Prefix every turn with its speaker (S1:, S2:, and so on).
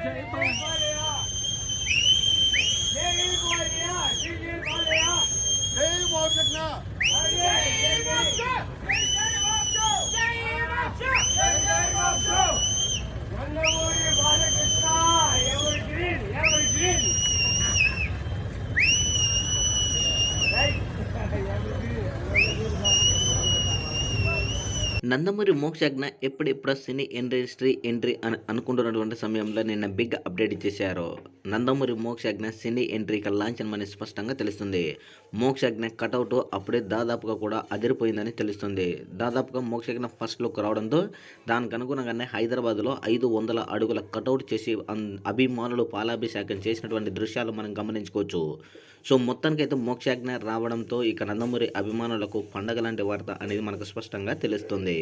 S1: 请你，快啲啊！爷爷，快啲啊！爷爷，快啲啊！你望食啦。
S2: నందమూరి మోక్షజ్ఞ ఎప్పుడెప్పుడు cine industry entry అని అనుకుంటున్నటువంటి సమయంలో నిన్న బిగ్ అప్డేట్ ఇచ్చేశారు. నందమూరి మోక్షజ్ఞ సినీ ఎంట్రీకి లాంఛనమని స్పష్టంగా తెలుస్తుంది. మోక్షజ్ఞ కటౌట్ అప్పుడే దాదాపుగా కూడా అదిరిపోయిందని తెలుస్తుంది. దాదాపుగా మోక్షజ్ఞ ఫస్ట్ లుక్ రావడంతో దానికి అనుగుణంగానే హైదరాబాద్లో ఐదు వందల అడుగుల కటౌట్ చేసి అభిమానులు పాలాభిషేకం చేసినటువంటి దృశ్యాలు మనం గమనించుకోవచ్చు. సో మొత్తానికైతే మోక్షజ్ఞ రావడంతో ఇక నందమూరి అభిమానులకు పండగ లాంటి వార్త అనేది మనకు స్పష్టంగా తెలుస్తుంది.